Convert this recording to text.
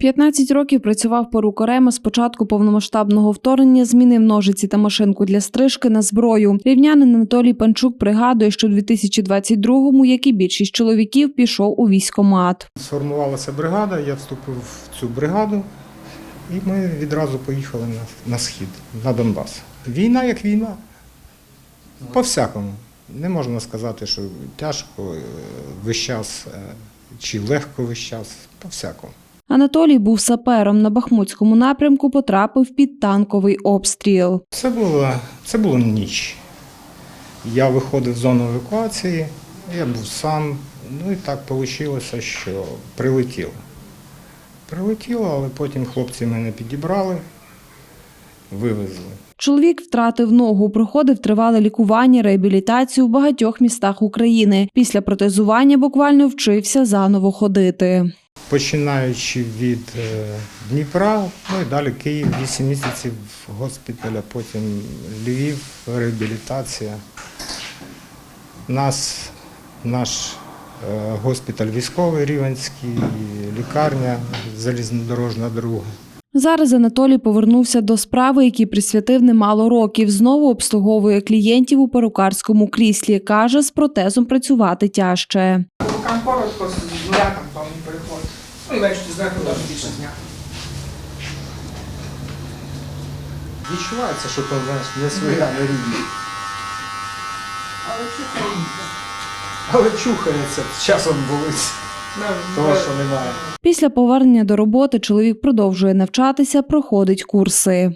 15 років працював перукарем, а з початку повномасштабного вторгнення змінив ножиці та машинку для стрижки на зброю. Рівнянин Анатолій Панчук пригадує, що у 2022-му, як і більшість чоловіків, пішов у військомат. Сформувалася бригада, я вступив в цю бригаду, і ми відразу поїхали на, на схід, на Донбас. Війна як війна. По-всякому. Не можна сказати, що тяжко е, весь час е, чи легко весь час. По-всякому. Анатолій був сапером на Бахмутському напрямку, потрапив під танковий обстріл. Це було, це було ніч. Я виходив з зони евакуації, я був сам. Ну і так вийшло, що прилетіло. Прилетіло, але потім хлопці мене підібрали, вивезли. Чоловік втратив ногу, проходив тривале лікування, реабілітацію в багатьох містах України. Після протезування буквально вчився заново ходити. Починаючи від е, Дніпра, ну і далі Київ, 8 місяців госпіталя, потім Львів, реабілітація. Нас, наш е, госпіталь військовий Рівенський, лікарня залізнодорожна друга. Зараз Анатолій повернувся до справи, якій присвятив немало років. Знову обслуговує клієнтів у перукарському кріслі. Каже, з протезом працювати тяжче. Рукам коротко, з. Ну і ввечері зверху навіть більше зняти. Відчувається, що там знаєш, не своя на рідні. Але чухається. Але чухається, часом болить, того, що немає. Після повернення до роботи чоловік продовжує навчатися, проходить курси.